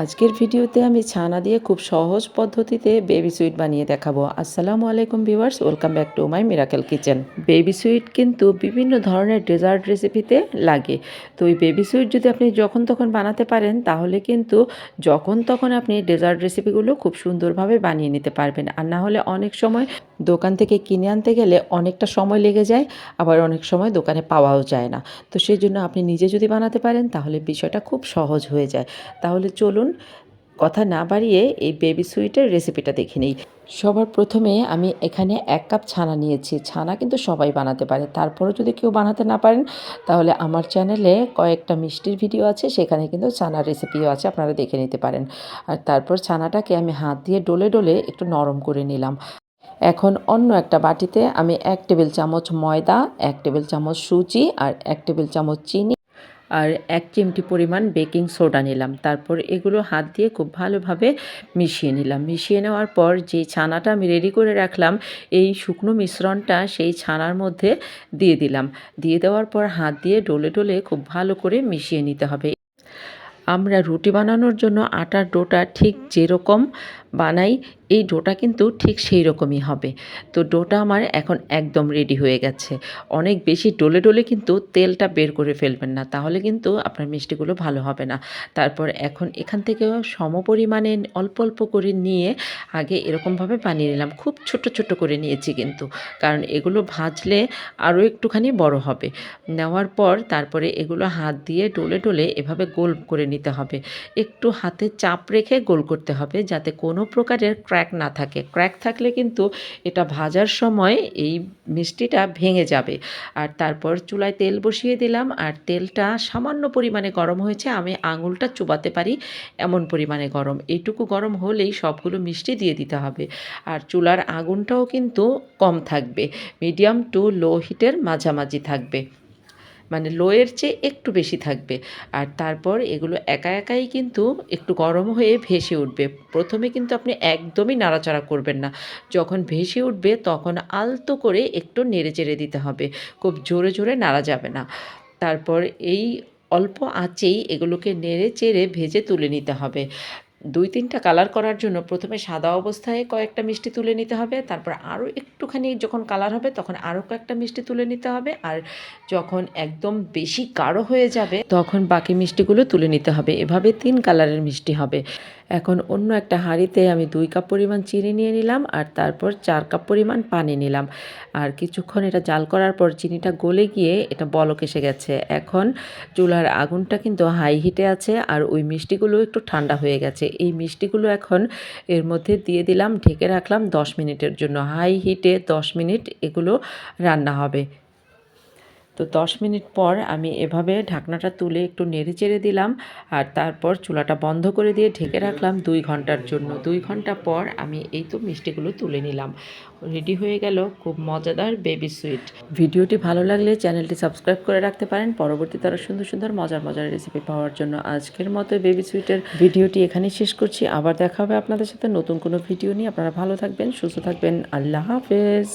আজকের ভিডিওতে আমি ছানা দিয়ে খুব সহজ পদ্ধতিতে বেবি সুইট বানিয়ে দেখাবো। আসসালামু আলাইকুম viewers welcome back to my miracle kitchen baby sweet কিন্তু বিভিন্ন ধরনের ডেজার্ট রেসিপিতে লাগে। তো এই বেবি সুইট যদি আপনি যখন তখন বানাতে পারেন, তাহলে কিন্তু যখন তখন আপনি ডেজার্ট রেসিপিগুলো খুব সুন্দরভাবে বানিয়ে নিতে পারবেন। আর না হলে অনেক সময় দোকান থেকে কিনে আনতে গেলে অনেকটা সময় লেগে যায়, আবার অনেক সময় দোকানে পাওয়াও যায় না। তো সেই জন্য আপনি নিজে যদি বানাতে পারেন, তাহলে বিষয়টা খুব সহজ হয়ে যায়। তাহলে চলুন কথা না বাড়িয়ে এই বেবি সুইটের রেসিপিটা দেখে নিই। সবার প্রথমে আমি এখানে এক কাপ ছানা নিয়েছি। ছানা কিন্তু সবাই বানাতে পারে। তারপরেও যদি কেউ বানাতে না পারেন, তাহলে আমার চ্যানেলে কয়েকটা মিষ্টির ভিডিও আছে, সেখানে কিন্তু ছানার রেসিপিও আছে, আপনারা দেখে নিতে পারেন। আর তারপর ছানাটাকে আমি হাত দিয়ে ডলে ডলে একটু নরম করে নিলাম। এখন অন্য একটা বাটিতে আমি এক টেবিল চামচ ময়দা, এক টেবিল চামচ সুজি আর এক টেবিল চামচ চিনি আর এক চিমটি পরিমাণ বেকিং সোডা নিলাম। তারপর এগুলো হাত দিয়ে খুব ভালোভাবে মিশিয়ে নিলাম। মিশিয়ে নেওয়ার পর যে ছানাটা আমি রেডি করে রাখলাম, এই শুকনো মিশ্রণটা সেই ছানার মধ্যে দিয়ে দিলাম। দিয়ে দেওয়ার পর হাত দিয়ে ডলে ডলে খুব ভালো করে মিশিয়ে নিতে হবে। আমরা রুটি বানানোর জন্য আটার ডোটা ঠিক যেরকম বানাই এই ডোটা কিন্তু ঠিক সেই রকমই হবে। তো ডোটা আমার এখন একদম রেডি হয়ে গেছে। অনেক বেশি ডলে ডলে কিন্তু তেলটা বের করে ফেলবেন না, তাহলে কিন্তু আপনার মিষ্টিগুলো ভালো হবে না। তারপর এখন এখান থেকে সম পরিমাণে অল্প অল্প করে নিয়ে আগে এরকমভাবে বানিয়ে নিলাম। খুব ছোট ছোট করে নিয়েছি কিন্তু, কারণ এগুলো ভাজলে আরও একটুখানি বড় হবে। নেওয়ার পর তারপরে এগুলো হাত দিয়ে ডলে ডলে এভাবে গোল করে নিতে হবে। একটু হাতে চাপ রেখে গোল করতে হবে যাতে কোনো প্রকারের ক্র্যাক না থাকে। ক্র্যাক থাকলে কিন্তু এটা ভাজার সময় এই মিষ্টিটা ভেঙে যাবে। আর তারপর চুলায় তেল বসিয়ে দিলাম। আর তেলটা সামান্য পরিমাণে গরম হয়েছে। আমি আঙুলটা চুবাতে পারি এমন পরিমাণে গরম। এইটুকু গরম হলেই সবগুলো মিষ্টি দিয়ে দিতে হবে। আর চুলার আগুনটাও কিন্তু কম থাকবে। মিডিয়াম টু লো হিটের মাঝামাঝি থাকবে। মানে লোয়ের চেয়ে একটু বেশি থাকবে। আর তারপর এগুলো একা একাই কিন্তু একটু গরম হয়ে ভেসে উঠবে। প্রথমে কিন্তু আপনি একদমই নাড়াচাড়া করবেন না। যখন ভেসে উঠবে তখন আলতো করে একটু নেড়ে চেড়ে দিতে হবে। খুব জোরে জোরে নাড়া যাবে না। তারপর এই অল্প আঁচেই এগুলোকে নেড়ে চেড়ে ভেজে তুলে নিতে হবে। দুই তিনটা কালার করার জন্য প্রথমে সাদা অবস্থায় কয়েকটা মিষ্টি তুলে নিতে হবে, তারপর আরও একটুখানি যখন কালার হবে তখন আরও কয়েকটা মিষ্টি তুলে নিতে হবে, আর যখন একদম বেশি গাঢ় হয়ে যাবে তখন বাকি মিষ্টিগুলো তুলে নিতে হবে। এভাবে তিন কালারের মিষ্টি হবে। এখন অন্য একটা হাঁড়িতে আমি দুই কাপ পরিমাণ চিনি নিয়ে নিলাম, আর তারপর চার কাপ পরিমাণ পানি নিলাম। আর কিছুক্ষণ এটা জাল করার পর চিনিটা গলে গিয়ে এটা বলক এসে গেছে। এখন চুলার আগুনটা কিন্তু হাই হিটে আছে, আর ওই মিষ্টিগুলো একটু ঠান্ডা হয়ে গেছে। এই মিষ্টিগুলো এখন এর মধ্যে দিয়ে দিলাম, ঢেকে রাখলাম দশ মিনিটের জন্য। হাই হিটে দশ মিনিট এগুলো রান্না হবে। তো দশ মিনিট পর আমি এভাবে ঢাকনাটা তুলে একটু নেড়ে চেড়ে দিলাম আর তারপর চুলাটা বন্ধ করে দিয়ে ঢেকে রাখলাম দুই ঘণ্টার জন্য। দুই ঘণ্টা পর আমি এই তো মিষ্টিগুলো তুলে নিলাম। রেডি হয়ে গেল খুব মজাদার বেবি সুইট। ভিডিওটি ভালো লাগলে চ্যানেলটি সাবস্ক্রাইব করে রাখতে পারেন। পরবর্তীতে আরও সুন্দর সুন্দর মজার মজার রেসিপি পাওয়ার জন্য আজকের মতো বেবি সুইটের ভিডিওটি এখানেই শেষ করছি। আবার দেখা হবে আপনাদের সাথে নতুন কোনো ভিডিও নিয়ে। আপনারা ভালো থাকবেন, সুস্থ থাকবেন। আল্লাহ হাফেজ।